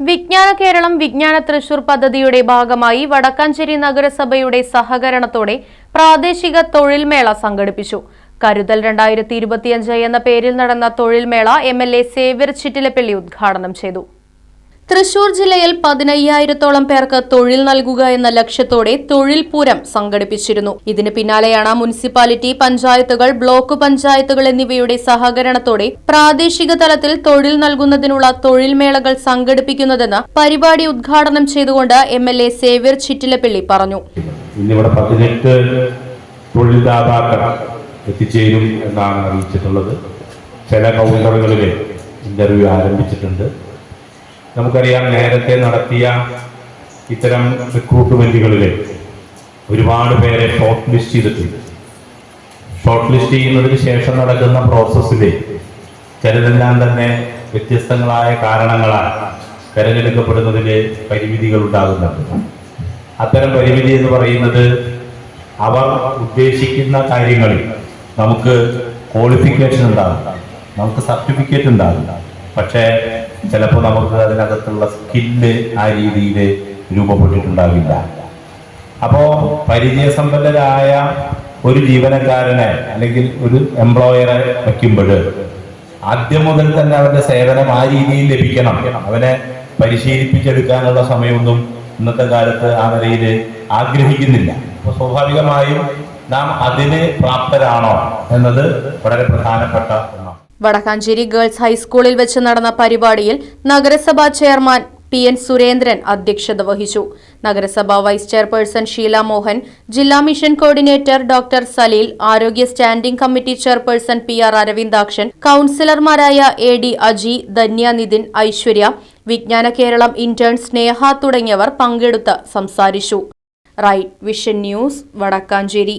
Vijnana Keralam Vijnana Thrissur പദ്ധതിയുടെ ഭാഗമായി വടക്കാഞ്ചേരി നഗരസഭയുടെ സഹകരണത്തോടെ പ്രാദേശിക തൊഴിൽ മേള സംഘടിപ്പിച്ചു. കരുതൽ രണ്ടായിരത്തി ഇരുപത്തിയഞ്ച് എന്ന പേരിൽ നടന്ന തൊഴിൽ മേള M L A Xavier Chittilappilly ഉദ്ഘാടനം ചെയ്തു. തൃശൂർ ജില്ലയിൽ പതിനയ്യായിരത്തോളം പേർക്ക് തൊഴിൽ നൽകുക എന്ന ലക്ഷ്യത്തോടെ തൊഴിൽ പൂരം സംഘടിപ്പിച്ചിരുന്നു. ഇതിന് പിന്നാലെയാണ് മുനിസിപ്പാലിറ്റി പഞ്ചായത്തുകൾ ബ്ലോക്ക് പഞ്ചായത്തുകൾ എന്നിവയുടെ സഹകരണത്തോടെ പ്രാദേശിക തലത്തിൽ തൊഴിൽ നൽകുന്നതിനുള്ള തൊഴിൽ മേളകൾ സംഘടിപ്പിക്കുന്നതെന്ന് പരിപാടി ഉദ്ഘാടനം ചെയ്തുകൊണ്ട് M L A Xavier Chittilappilly പറഞ്ഞു. തൊഴിൽദാതാക്കൾ എത്തിച്ചേരും എന്നാണ് അറിയിച്ചിട്ടുള്ളത്. ചില ഇന്റർവ്യൂ ആരംഭിച്ചിട്ടുണ്ട്. നമുക്കറിയാം നേരത്തെ നടത്തിയ ഇത്തരം റിക്രൂട്ട്മെന്റുകളിൽ ഒരുപാട് പേരെ ഷോർട്ട് ലിസ്റ്റ് ചെയ്തിട്ടുണ്ട്. ഷോർട്ട് ലിസ്റ്റ് ചെയ്യുന്നതിന് ശേഷം നടക്കുന്ന പ്രോസസ്സിൽ ചിലതെല്ലാം തന്നെ വ്യത്യസ്തങ്ങളായ കാരണങ്ങളാൽ തിരഞ്ഞെടുക്കപ്പെടുന്നതിൽ പരിമിതികൾ ഉണ്ടാകുന്നുണ്ട് അത്തരം പരിമിതി എന്ന് പറയുന്നത് അവർ ഉദ്ദേശിക്കുന്ന കാര്യങ്ങളിൽ നമുക്ക് ക്വാളിഫിക്കേഷൻ ഉണ്ടാകും. നമുക്ക് സർട്ടിഫിക്കറ്റ് ഉണ്ടാകും. പക്ഷേ ചിലപ്പോൾ നമുക്ക് അതിനകത്തുള്ള സ്കില്ല് ആ രീതിയിൽ രൂപപ്പെട്ടിട്ടുണ്ടാവില്ല. അപ്പോ പരിചയസമ്പന്നരായ ഒരു ജീവനക്കാരനെ അല്ലെങ്കിൽ ഒരു എംപ്ലോയറെ വയ്ക്കുമ്പോൾ ആദ്യം മുതൽ തന്നെ അവന്റെ സേവനം ആ രീതിയിൽ ലഭിക്കണം. അവനെ പരിശീലിപ്പിച്ചെടുക്കാനുള്ള സമയമൊന്നും ഇന്നത്തെ കാലത്ത് ആ നിലയിൽ ആഗ്രഹിക്കുന്നില്ല. അപ്പൊ സ്വാഭാവികമായും നാം അതിന് പ്രാപ്തരാണോ എന്നത് വളരെ പ്രധാനപ്പെട്ട വടക്കാഞ്ചേരി ഗേൾസ് ഹൈസ്കൂളിൽ വെച്ച് നടന്ന പരിപാടിയിൽ നഗരസഭാ ചെയർമാൻ പി എൻ സുരേന്ദ്രൻ അധ്യക്ഷത വഹിച്ചു. നഗരസഭാ വൈസ് ചെയർപേഴ്സൺ ഷീല മോഹൻ ജില്ലാ മിഷൻ കോർഡിനേറ്റർ ഡോക്ടർ സലീൽ ആരോഗ്യ standing committee chairperson P R Aravindakshan കൌൺസിലർമാരായ A D Aji Dhanya Nithin Aishwarya Vijnana Keralam intern Sneha തുടങ്ങിയവർ പങ്കെടുത്ത് സംസാരിച്ചു. Right vision news Vadakkanchery.